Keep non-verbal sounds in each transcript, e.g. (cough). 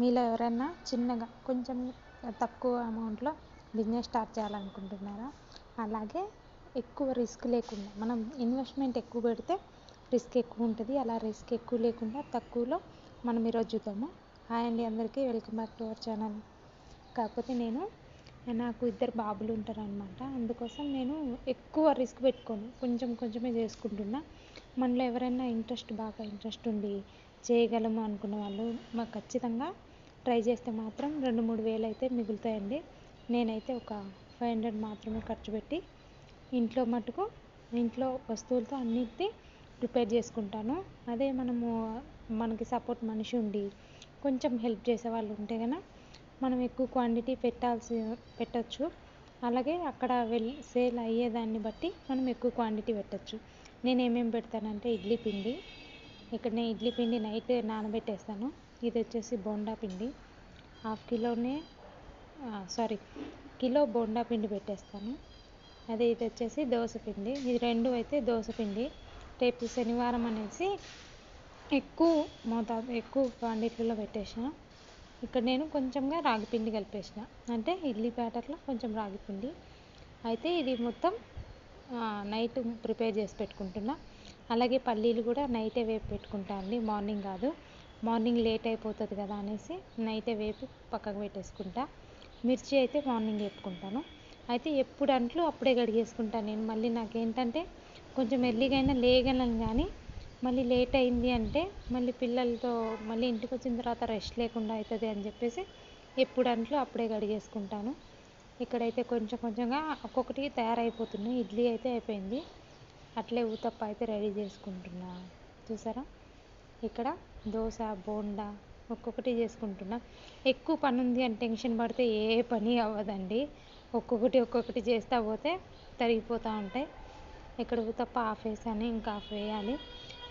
మీలో ఎవరైనా చిన్నగా కొంచెం తక్కువ అమౌంట్లో బిజినెస్ స్టార్ట్ చేయాలనుకుంటున్నారా? అలాగే ఎక్కువ రిస్క్ లేకుండా మనం ఇన్వెస్ట్మెంట్ ఎక్కువ పెడితే రిస్క్ ఎక్కువ ఉంటుంది. అలా రిస్క్ ఎక్కువ లేకుండా తక్కువలో మనం ఈరోజు చూద్దాము. హాయ్ అండి అందరికీ. Welcome back to our channel. కాకపోతే నేను నాకు ఇద్దరు బాబులు ఉంటారు అనమాట అందుకోసం నేను ఎక్కువ రిస్క్ పెట్టుకోను. కొంచెం కొంచెమే చేసుకుంటున్నా. మనలో ఎవరైనా ఇంట్రెస్ట్ బాగా ఇంట్రెస్ట్ ఉండి చేయగలము అనుకున్న వాళ్ళు మాకు ఖచ్చితంగా ట్రై చేస్తే మాత్రం రెండు మూడు వేలు అయితే మిగులుతాయండి. నేనైతే ఒక ఫైవ్ హండ్రెడ్ మాత్రమే ఖర్చు పెట్టి ఇంట్లో మటుకు ఇంట్లో వస్తువులతో అన్నిటినీ ప్రిపేర్ చేసుకుంటాను. అదే మనము మనకి సపోర్ట్ మనిషి ఉండి కొంచెం హెల్ప్ చేసే వాళ్ళు ఉంటే కనుక మనం ఎక్కువ క్వాంటిటీ పెట్టాల్సి పెట్టచ్చు. అలాగే అక్కడ వెళ్ళి సేల్ అయ్యేదాన్ని బట్టి మనం ఎక్కువ క్వాంటిటీ పెట్టచ్చు. నేను ఏమేమి పెడతానంటే ఇడ్లీ పిండి. ఇక్కడ నేను ఇడ్లీ పిండి నైట్ నానబెట్టేస్తాను. ఇది వచ్చేసి బోండా పిండి. హాఫ్ కిలోనే సారీ కిలో బోండా పిండి పెట్టేస్తాను. అదే ఇది వచ్చేసి దోశ పిండి. ఇది రెండు అయితే దోశ పిండి. రేపు శనివారం అనేసి ఎక్కువ మోతాదు ఎక్కువ క్వాంటిటీలో పెట్టేసిన. ఇక్కడ నేను కొంచెంగా రాగి పిండి కలిపేసిన. అంటే ఇడ్లీ బ్యాటర్లో కొంచెం రాగి పిండి. అయితే ఇది మొత్తం నైట్ ప్రిపేర్ చేసి పెట్టుకుంటున్నా. అలాగే పల్లీలు కూడా నైటే వేపు పెట్టుకుంటా అండి. మార్నింగ్ కాదు. మార్నింగ్ లేట్ అయిపోతుంది కదా అనేసి నైటే వేపి పక్కకు పెట్టేసుకుంటా. మిర్చి అయితే మార్నింగ్ వేపుకుంటాను. అయితే ఎప్పుడు అంట్లు అప్పుడే కడిగేసుకుంటాను నేను. మళ్ళీ నాకేంటంటే కొంచెం ఎర్లీగా అయినా లేగలను కానీ మళ్ళీ లేట్ అయింది అంటే మళ్ళీ పిల్లలతో మళ్ళీ ఇంటికి వచ్చిన తర్వాత రెస్ట్ లేకుండా అవుతుంది అని చెప్పేసి ఎప్పుడు అంట్లు అప్పుడే కడిగేసుకుంటాను. ఇక్కడైతే కొంచెం కొంచెంగా ఒక్కొక్కటి తయారైపోతున్నాయి ఇడ్లీ అయితే అయిపోయింది. అట్లే ఊతప్ప అయితే రెడీ చేసుకుంటున్నా. చూసారా? ఇక్కడ దోశ బోండా ఒక్కొక్కటి చేసుకుంటున్నా. ఎక్కువ పని ఉంది అని టెన్షన్ పడితే ఏ పని అవ్వదండి. ఒక్కొక్కటి ఒక్కొక్కటి చేస్తూ పోతే తరిగిపోతూ ఉంటాయి. ఎక్కడికి తప్ప హాఫ్ వేసాను ఇంకా హాఫ్ వేయాలి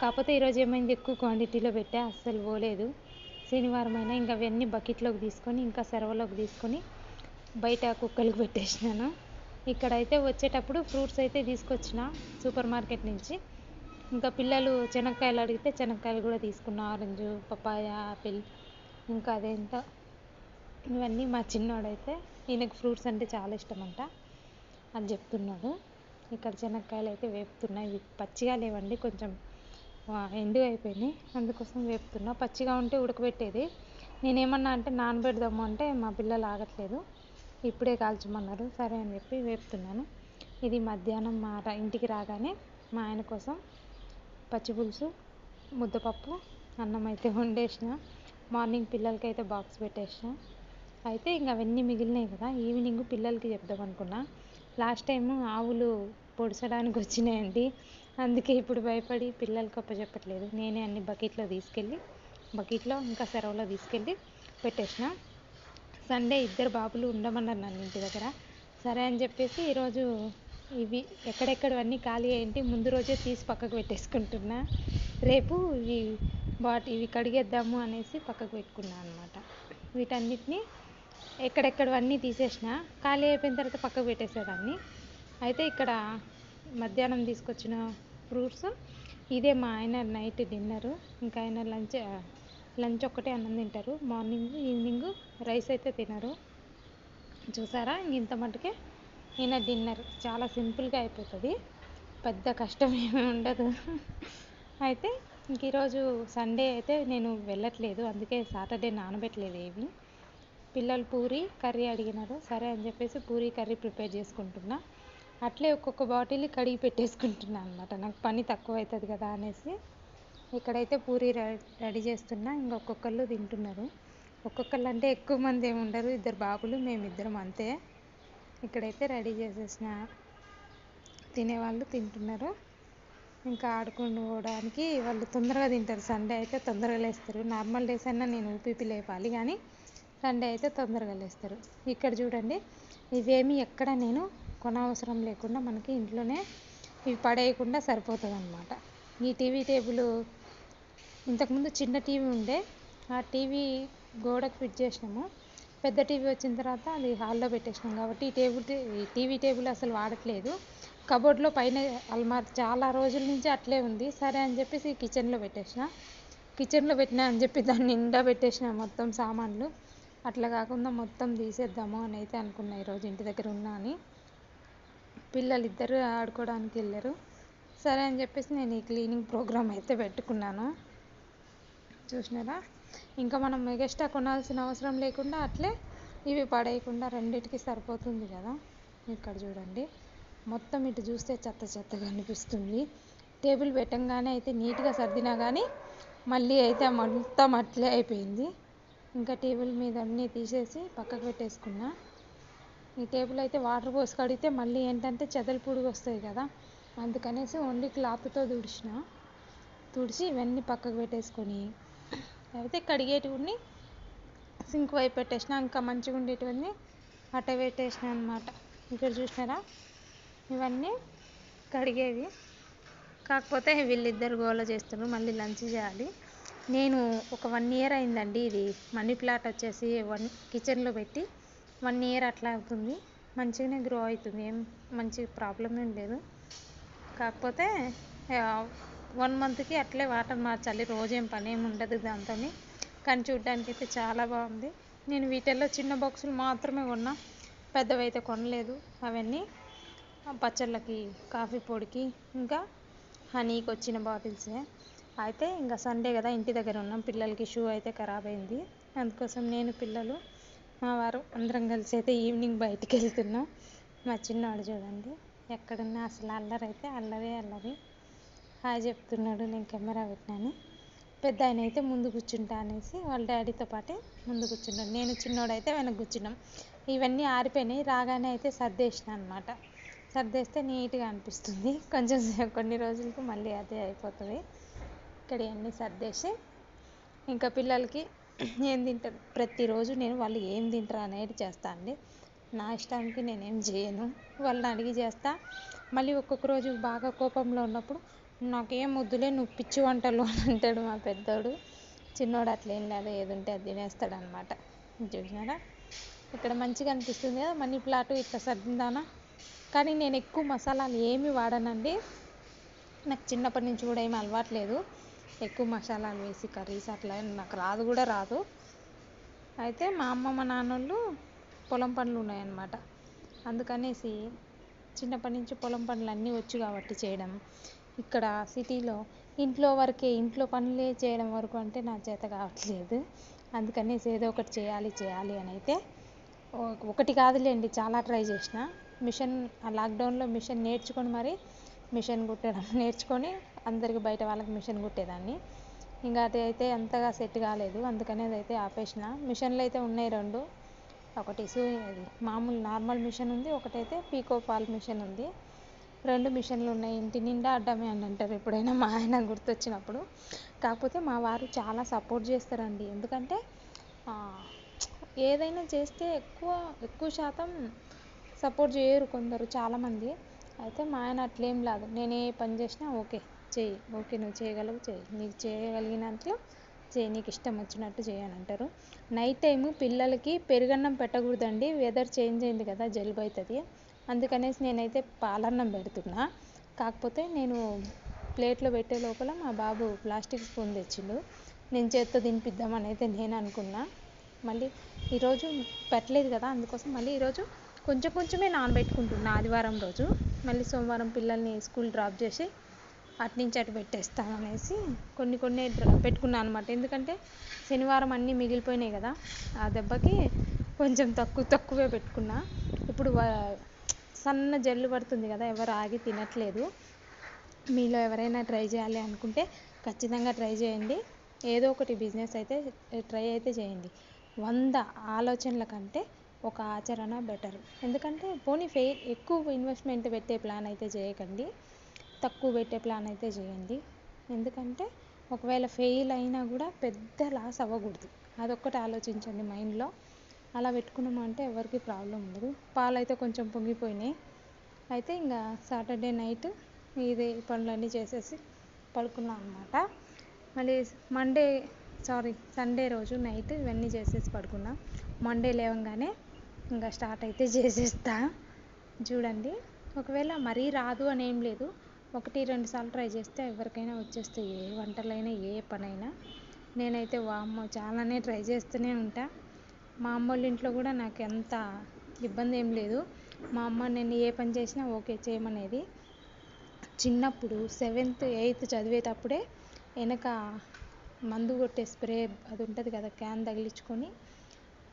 కాకపోతే ఈరోజు ఏమైంది? ఎక్కువ క్వాంటిటీలో పెట్టా అస్సలు పోలేదు. శనివారం అయినా ఇంకా అవన్నీ బకెట్లోకి తీసుకొని ఇంకా సెరవలోకి తీసుకొని బయట కుక్కలకు పెట్టేసినాను. ఇక్కడైతే వచ్చేటప్పుడు ఫ్రూట్స్ అయితే తీసుకొచ్చిన సూపర్ మార్కెట్ నుంచి. ఇంకా పిల్లలు శనక్కాయలు అడిగితే శనక్కాయలు కూడా తీసుకున్న ఆరెంజ్ పపాయ ఆపిల్ ఇంకా అదేంటో ఇవన్నీ మా చిన్నోడైతే ఈయనకు ఫ్రూట్స్ అంటే చాలా ఇష్టం అంట అని చెప్తున్నాడు. ఇక్కడ శనక్కాయలు అయితే వేపుతున్నాయి. ఇవి పచ్చిగా లేవండి కొంచెం ఎండు అయిపోయినాయి. అందుకోసం వేపుతున్నా. పచ్చిగా ఉంటే ఉడకబెట్టేది. నేనేమన్నా అంటే నానబెడదాము అంటే మా పిల్లలు ఆగట్లేదు. ఇప్పుడే కాల్చమన్నారు. సరే అని చెప్పి వేపుతున్నాను. ఇది మధ్యాహ్నం మా ఇంటికి రాగానే మా ఆయన కోసం పచ్చి పులుసు ముద్దపప్పు అన్నం అయితే వండేసిన. మార్నింగ్ పిల్లలకి అయితే బాక్స్ పెట్టేసిన. అయితే ఇంక అవన్నీ మిగిలినాయి కదా ఈవినింగ్ పిల్లలకి చెప్దాం అనుకున్నా. లాస్ట్ టైం ఆవులు పొడిచడానికి వచ్చినాయండి. అందుకే ఇప్పుడు భయపడి పిల్లలకి చెప్పట్లేదు నేనే అన్ని బకెట్లో తీసుకెళ్ళి బకెట్లో ఇంకా సెరవులో తీసుకెళ్ళి పెట్టేసిన. సండే ఇద్దరు బాబులు ఉండమన్నారు నన్ను ఇంటి దగ్గర. సరే అని చెప్పేసి ఈరోజు ఇవి ఎక్కడెక్కడవన్నీ ఖాళీ ఏంటి ముందు రోజే తీసి పక్కకు పెట్టేసుకుంటున్నా. రేపు ఇవి వాటి ఇవి కడిగేద్దాము అనేసి పక్కకు పెట్టుకున్నా అనమాట వీటన్నిటిని ఎక్కడెక్కడవన్నీ తీసేసిన ఖాళీ అయిపోయిన తర్వాత పక్కకు పెట్టేసేదాన్ని. అయితే ఇక్కడ మధ్యాహ్నం తీసుకొచ్చిన ఫ్రూట్స్ ఇదే మా ఆయన నైట్ డిన్నరు. ఇంకా ఆయన లంచ్ లంచ్ ఒక్కటే అన్నం తింటారు. మార్నింగ్ ఈవినింగ్ రైస్ అయితే తినరు. చూసారా ఇంత మటుకే ఈయన డిన్నర్ చాలా సింపుల్గా అయిపోతుంది. పెద్ద కష్టం ఏమీ ఉండదు. అయితే ఇంక ఈరోజు సండే అయితే నేను వెళ్ళట్లేదు. అందుకే సాటర్డే నానబెట్టలేదు ఏమి. పిల్లలు పూరి కర్రీ అడిగినారు. సరే అని చెప్పేసి పూరి కర్రీ ప్రిపేర్ చేసుకుంటున్నా. అట్లే ఒక్కొక్క బాటిల్ కడిగి పెట్టేసుకుంటున్నా అనమాట నాకు పని తక్కువ అవుతుంది కదా అనేసి. ఇక్కడైతే పూరి రెడీ చేస్తున్నా. ఇంకొక్కొక్కళ్ళు తింటున్నారు. ఒక్కొక్కళ్ళు అంటే ఎక్కువ మంది ఏమి ఉండరు. ఇద్దరు బాబులు మేమిద్దరం అంతే. ఇక్కడైతే రెడీ చేసేసిన తినేవాళ్ళు తింటున్నారు. ఇంకా ఆడుకోవడానికి వాళ్ళు తొందరగా తింటారు. సండే అయితే తొందరగా లేస్తారు. నార్మల్ డేస్ అయినా నేను ఊపిపి లేపాలి కానీ సండే అయితే తొందరగా లేస్తారు. ఇక్కడ చూడండి ఇవేమి ఎక్కడ నేను కొనవసరం లేకుండా మనకి ఇంట్లోనే ఇవి పడేయకుండా సరిపోతుంది అనమాట ఈ టీవీ టేబుల్ ఇంతకుముందు చిన్న టీవీ ఉండే ఆ టీవీ గోడకు ఫిట్ చేసినాము. పెద్ద టీవీ వచ్చిన తర్వాత అది హాల్లో పెట్టేసినాం కాబట్టి ఈ టేబుల్ ఈ టీవీ టేబుల్ అసలు వాడట్లేదు. కబోర్డ్లో పైన అల్మార్ చాలా రోజుల నుంచి అట్లే ఉంది. సరే అని చెప్పేసి కిచెన్లో పెట్టేసిన. కిచెన్లో పెట్టినా అని చెప్పి దాన్ని నిండా పెట్టేసిన మొత్తం సామాన్లు. అట్లా కాకుండా మొత్తం తీసేద్దాము అని అయితే అనుకున్నా ఈరోజు ఇంటి దగ్గర ఉన్నా అని. పిల్లలు ఇద్దరు ఆడుకోవడానికి వెళ్ళారు. సరే అని చెప్పేసి నేను ఈ క్లీనింగ్ ప్రోగ్రామ్ అయితే పెట్టుకున్నాను. చూసినారా? ఇంకా మనం ఎగస్ట్రా కొనాల్సిన అవసరం లేకుండా అట్లే ఇవి పడేయకుండా రెండిటికి సరిపోతుంది కదా. ఇక్కడ చూడండి. మొత్తం ఇటు చూస్తే చెత్త చెత్తగా అనిపిస్తుంది. టేబుల్ పెట్టంగానే అయితే నీట్గా సర్దినా కానీ మళ్ళీ అయితే మొత్తం అట్లే అయిపోయింది. ఇంకా టేబుల్ మీద అన్నీ తీసేసి పక్కకు పెట్టేసుకున్నా. ఈ టేబుల్ అయితే వాటర్ పోసి కడిగితే మళ్ళీ ఏంటంటే చెదలు పురుగు వస్తాయి కదా. అందుకనేసి ఓన్లీ క్లాత్తో తుడిచిన. తుడిచి ఇవన్నీ పక్కకు పెట్టేసుకొని అయితే కడిగేటివన్నీ సింక్ వైపు పెట్టేసిన ఇంకా మంచిగా ఉండేటివన్నీ అట్ట పెట్టేసిన అనమాట ఇక్కడ చూసినారా? ఇవన్నీ కడిగేవి. కాకపోతే వీళ్ళిద్దరు గోల చేస్తున్నారు మళ్ళీ లంచ్ చేయాలి. నేను ఒక వన్ ఇయర్ అయిందండి ఇది. మనీ ప్లాట్ వచ్చేసి వన్ కిచెన్లో పెట్టి వన్ ఇయర్ అట్లా అవుతుంది. మంచిగానే గ్రో అవుతుంది. ఏం మంచి ప్రాబ్లం ఏం లేదు. కాకపోతే వన్ మంత్కి అట్లే వాటర్ మార్చాలి. రోజేం పని ఏమి ఉండదు దాంతో కానీ చూడ్డానికి అయితే చాలా బాగుంది నేను వీటిల్లో చిన్న బాక్సులు మాత్రమే కొన్నా. పెద్దవి అయితే కొనలేదు. అవన్నీ పచ్చళ్ళకి కాఫీ పొడికి ఇంకా హనీకి వచ్చిన బాటిల్సే. అయితే ఇంకా సండే కదా ఇంటి దగ్గర ఉన్నాం. పిల్లలకి షూ అయితే ఖరాబ్ అయింది. అందుకోసం నేను పిల్లలు మా వారు అందరం కలిసి అయితే ఈవినింగ్ బయటికి వెళ్తున్నాం. మా చిన్నవాడు చూడండి ఎక్కడున్నా అసలు అల్లరి అయితే అల్లరే అల్లరి. హాయ్ చెప్తున్నాడు నేను కెమెరా పెట్టినాను. పెద్ద ఆయన అయితే ముందు కూర్చుంటా అనేసి వాళ్ళ డాడీతో పాటే ముందు కూర్చున్నాడు. నేను చిన్నోడైతే వెనక కూర్చున్నాం. ఇవన్నీ ఆరిపోయినాయి. రాగానే అయితే సర్దేసిన అనమాట సర్దేస్తే నీట్గా అనిపిస్తుంది. కొంచెం కొన్ని రోజులకు మళ్ళీ అదే అయిపోతుంది. ఇక్కడ ఇవన్నీ సర్దేసి ఇంకా పిల్లలకి ఏం తింటారు ప్రతిరోజు నేను వాళ్ళు ఏం తింటారు అనేది చేస్తా అండి. నా ఇష్టానికి నేనేం చేయను. వాళ్ళని అడిగి చేస్తా. మళ్ళీ ఒక్కొక్క రోజు బాగా కోపంలో ఉన్నప్పుడు నాకేం వద్దులే నువ్వు పిచ్చి వంటలు అని అంటాడు మా పెద్దోడు. చిన్నోడు అట్లా ఏం లేదు ఏది ఉంటే అది తినేస్తాడు అనమాట చూసినారా? ఇక్కడ మంచిగా అనిపిస్తుంది కదా మనీ ప్లాట్ ఇట్లా సర్దిందానా? కానీ నేను ఎక్కువ మసాలాలు ఏమి వాడనండి. నాకు చిన్నప్పటి నుంచి కూడా ఏమి అలవాట్లేదు ఎక్కువ మసాలాలు వేసి కర్రీస్ అట్లా నాకు రాదు కూడా రాదు. అయితే మా అమ్మ మా నాన్నోళ్ళు పొలం పనులు ఉన్నాయన్నమాట. అందుకనేసి చిన్నప్పటి నుంచి పొలం పనులు అన్నీ వచ్చు కాబట్టి చేయడం. ఇక్కడ సిటీలో ఇంట్లో వరకే ఇంట్లో పనులే చేయడం వరకు అంటే నా చేత కావట్లేదు. అందుకనేసి ఏదో ఒకటి చేయాలి చేయాలి అని అయితే ఒకటి కాదులేండి చాలా ట్రై చేసిన. మిషన్ ఆ లాక్డౌన్లో మిషన్ నేర్చుకొని మరి మిషన్ కుట్టడం (laughs) నేర్చుకొని అందరికి బయట వాళ్ళకి మిషన్ కుట్టేదాన్ని. ఇంకా అది అయితే అంతగా సెట్ కాలేదు అందుకని అది అయితే ఆపేసిన. మిషన్లు అయితే ఉన్నాయి రెండు. ఒకటి సూ అది మామూలు నార్మల్ మిషన్ ఉంది ఒకటైతే పీకో ఫాల్ మిషన్ ఉంది. రెండు మిషన్లు ఉన్నాయి. ఇంటి నిండా అడ్డమే అని అంటారు ఎప్పుడైనా మా ఆయన గుర్తొచ్చినప్పుడు. కాకపోతే మా వారు చాలా సపోర్ట్ చేస్తారండి. ఎందుకంటే ఏదైనా చేస్తే ఎక్కువ ఎక్కువ శాతం సపోర్ట్ చేయరు కొందరు చాలామంది. అయితే మా ఆయన అట్లేం లేదు. నేను ఏ పని చేసినా ఓకే చెయ్యి. ఓకే నువ్వు చేయగలవు చెయ్యి. నీకు చేయగలిగినట్లు చేయి నీకు ఇష్టం వచ్చినట్టు చేయని అంటారు. నైట్ టైము పిల్లలకి పెరుగన్నం పెట్టకూడదండి. వెదర్ చేంజ్ అయింది కదా జలుబు అవుతుంది. అందుకనేసి నేనైతే పాలన్నం పెడుతున్నా. కాకపోతే నేను ప్లేట్లో పెట్టే లోపల మా బాబు ప్లాస్టిక్ స్పూన్ తెచ్చిండు. నేను చేత్తో తినిపిద్దామని అయితే నేను అనుకున్నా. మళ్ళీ ఈరోజు పెట్టలేదు కదా అందుకోసం మళ్ళీ ఈరోజు కొంచెం కొంచెమే నానబెట్టుకుంటున్నా ఆదివారం రోజు. మళ్ళీ సోమవారం పిల్లల్ని స్కూల్ డ్రాప్ చేసి అటు నుంచి అటు పెట్టేస్తామనేసి కొన్ని కొన్ని పెట్టుకున్నాను అనమాట ఎందుకంటే శనివారం అన్నీ మిగిలిపోయినాయి కదా ఆ దెబ్బకి కొంచెం తక్కువ తక్కువే పెట్టుకున్నా. ఇప్పుడు సన్న జల్లు పడుతుంది కదా ఎవరు ఆగి తినట్లేదు. మీలో ఎవరైనా ట్రై చేయాలి అనుకుంటే ఖచ్చితంగా ట్రై చేయండి. ఏదో ఒకటి బిజినెస్ అయితే ట్రై అయితే చేయండి. వంద ఆలోచనల కంటే ఒక ఆచరణ బెటర్. ఎందుకంటే పోనీ ఫెయిల్ ఎక్కువ ఇన్వెస్ట్మెంట్ పెట్టే ప్లాన్ అయితే చేయకండి. తక్కువ పెట్టే ప్లాన్ అయితే చేయండి. ఎందుకంటే ఒకవేళ ఫెయిల్ అయినా కూడా పెద్ద లాస్ అవ్వకూడదు. అదొక్కటి ఆలోచించండి మైండ్లో అలా పెట్టుకున్నామంటే ఎవరికి ప్రాబ్లం ఉండదు. పాలు అయితే కొంచెం పొంగిపోయినాయి. అయితే ఇంకా సాటర్డే నైట్ ఇదే పనులన్నీ చేసేసి పడుకున్నాం అనమాట మళ్ళీ మండే సారీ సండే రోజు నైట్ ఇవన్నీ చేసేసి పడుకున్నా. మండే లేవగానే ఇంకా స్టార్ట్ అయితే చేసేస్తా. చూడండి. ఒకవేళ మరీ రాదు అని ఏం లేదు. ఒకటి రెండు సార్లు ట్రై చేస్తే ఎవరికైనా వచ్చేస్తాయి ఏ వంటలైనా ఏ పనైనా. నేనైతే వామ్మో చాలానే ట్రై చేస్తూనే ఉంటా. మా అమ్మ వాళ్ళ ఇంట్లో కూడా నాకు ఎంత ఇబ్బంది ఏం లేదు. మా అమ్మ నేను ఏ పని చేసినా ఓకే చేయమనేది. చిన్నప్పుడు సెవెంత్ ఎయిత్ చదివేటప్పుడే వెనక మందు కొట్టే స్ప్రే అది ఉంటుంది కదా క్యాన్ తగిలించుకొని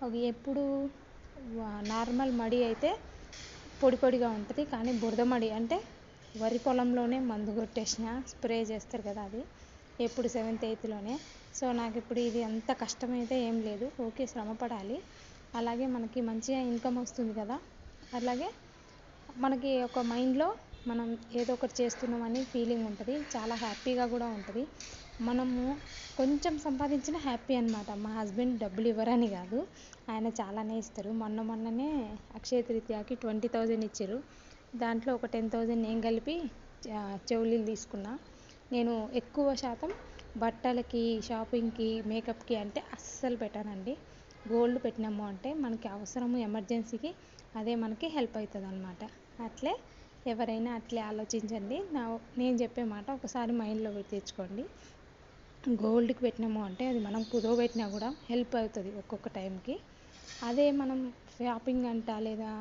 అది ఎప్పుడు నార్మల్ మడి అయితే పొడి పొడిగా ఉంటుంది కానీ బురద మడి అంటే వరి పొలంలోనే మందు కొట్టేసిన స్ప్రే చేస్తారు కదా అది. ఎప్పుడు సెవెంత్ ఎయిత్లోనే సో నాకు ఇప్పుడు ఇది అంత కష్టమైతే ఏం లేదు. ఓకే శ్రమపడాలి. అలాగే మనకి మంచిగా ఇన్కమ్ వస్తుంది కదా. అలాగే మనకి ఒక మైండ్లో మనం ఏదో ఒకటి చేస్తున్నామని ఫీలింగ్ ఉంటుంది. చాలా హ్యాపీగా కూడా ఉంటుంది. మనము కొంచెం సంపాదించిన హ్యాపీ అన్నమాట. మా హస్బెండ్ డబ్బులు ఇవ్వరని కాదు. ఆయన చాలానే ఇస్తారు. మొన్న మొన్ననే అక్షయ తృతీయకి ట్వంటీ థౌజండ్ ఇచ్చారు. దాంట్లో ఒక టెన్ థౌజండ్ నేను కలిపి చెవులీలు తీసుకున్నా. నేను ఎక్కువ శాతం బట్టలకి షాపింగ్కి మేకప్కి అంటే అస్సలు పెట్టానండి. గోల్డ్ పెట్టినాము అంటే మనకి అవసరము ఎమర్జెన్సీకి అదే మనకి హెల్ప్ అవుతుంది అనమాట అట్లే ఎవరైనా అట్లే ఆలోచించండి. నా నేను చెప్పే మాట ఒకసారి మైండ్లో తెచ్చుకోండి. గోల్డ్కి పెట్టినాము అంటే అది మనం కుదవబెట్టినా కూడా హెల్ప్ అవుతుంది ఒక్కొక్క టైంకి. అదే మనం షాపింగ్ అంట లేదా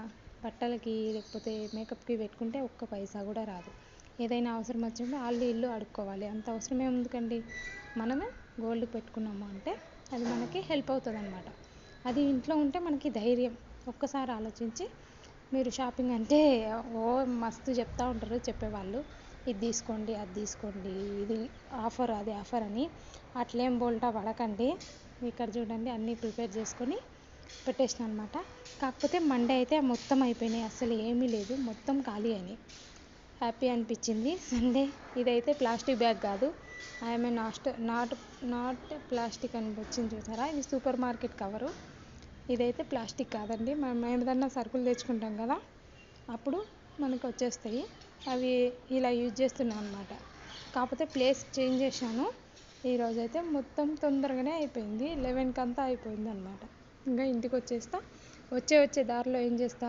బట్టలకి లేకపోతే మేకప్కి పెట్టుకుంటే ఒక్క పైసా కూడా రాదు. ఏదైనా అవసరం వచ్చినప్పుడు వాళ్ళు ఇల్లు అడుక్కోవాలి. అంత అవసరం ఏముందుకండి మనమే గోల్డ్ పెట్టుకున్నాము అంటే అది మనకి హెల్ప్ అవుతుంది అనమాట అది ఇంట్లో ఉంటే మనకి ధైర్యం. ఒక్కసారి ఆలోచించి మీరు షాపింగ్ అంటే ఓ మస్తు చెప్తా ఉంటారు చెప్పేవాళ్ళు. ఇది తీసుకోండి అది తీసుకోండి ఇది ఆఫర్ అది ఆఫర్ అని. అట్లేం బోల్టా పడకండి. ఇక్కడ చూడండి అన్నీ ప్రిపేర్ చేసుకొని పెట్టేసిన అనమాట కాకపోతే మండే అయితే మొత్తం అయిపోయినాయి. అసలు ఏమీ లేదు. మొత్తం ఖాళీ అయినాయి. హ్యాపీ అనిపించింది. సండే ఇదైతే ప్లాస్టిక్ బ్యాగ్ కాదు. I'm not not not plastic అని వచ్చింది చూసారా? ఇది సూపర్ మార్కెట్ కవరు. ఇదైతే ప్లాస్టిక్ కాదండి. మనం ఏదన్నా సరుకులు తెచ్చుకుంటాం కదా అప్పుడు మనకు వచ్చేస్తాయి. అవి ఇలా యూజ్ చేస్తున్నాను అనమాట కాకపోతే ప్లేస్ చేంజ్ చేశాను. ఈరోజు అయితే మొత్తం తొందరగానే అయిపోయింది. లెవెన్కి అంతా అయిపోయింది అనమాట ఇంకా ఇంటికి వచ్చేస్తా. వచ్చే వచ్చే దారిలో ఏం చేస్తా?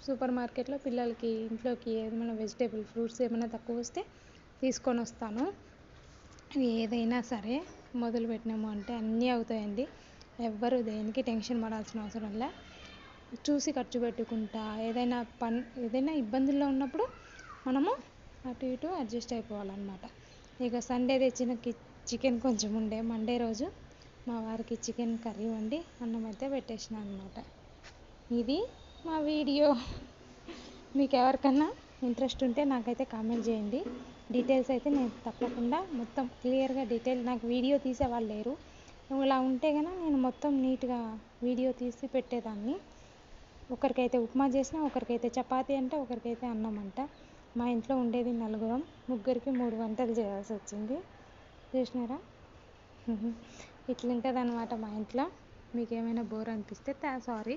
సూపర్ మార్కెట్లో పిల్లలకి ఇంట్లోకి ఏమైనా వెజిటేబుల్ ఫ్రూట్స్ ఏమైనా తక్కువ వస్తే తీసుకొని వస్తాను. ఏదైనా సరే మొదలు పెట్టినాము అంటే అన్నీ అవుతాయండి. ఎవ్వరు దేనికి టెన్షన్ పడాల్సిన అవసరం లే. చూసి ఖర్చు పెట్టుకుంటా ఏదైనా పన్ ఏదైనా ఇబ్బందుల్లో ఉన్నప్పుడు మనము అటు ఇటు అడ్జస్ట్ అయిపోవాలన్నమాట. ఇక సండే తెచ్చిన కి చికెన్ కొంచెం ఉండే. మండే రోజు మా వారికి చికెన్ కర్రీ వండి అన్నం అయితే పెట్టేసిన అనమాట ఇది మా వీడియో. మీకు ఎవరికన్నా ఇంట్రెస్ట్ ఉంటే నాకైతే కామెంట్ చేయండి. డీటెయిల్స్ అయితే నేను తప్పకుండా మొత్తం క్లియర్గా డీటెయిల్ నాకు వీడియో తీసే వాళ్ళు లేరు. ఇలా ఉంటే కనుక నేను మొత్తం నీట్గా వీడియో తీసి పెట్టేదాన్ని. ఒకరికైతే ఉప్మా చేసిన ఒకరికైతే చపాతీ అంటే ఒకరికైతే అన్నం అంట. మా ఇంట్లో ఉండేది నలుగురం. ముగ్గురికి మూడు వంటలు చేయాల్సి వచ్చింది. చూసినారా? ఇట్లుంటుంది అనమాట మా ఇంట్లో. మీకు ఏమైనా బోర్ అనిపిస్తే sorry.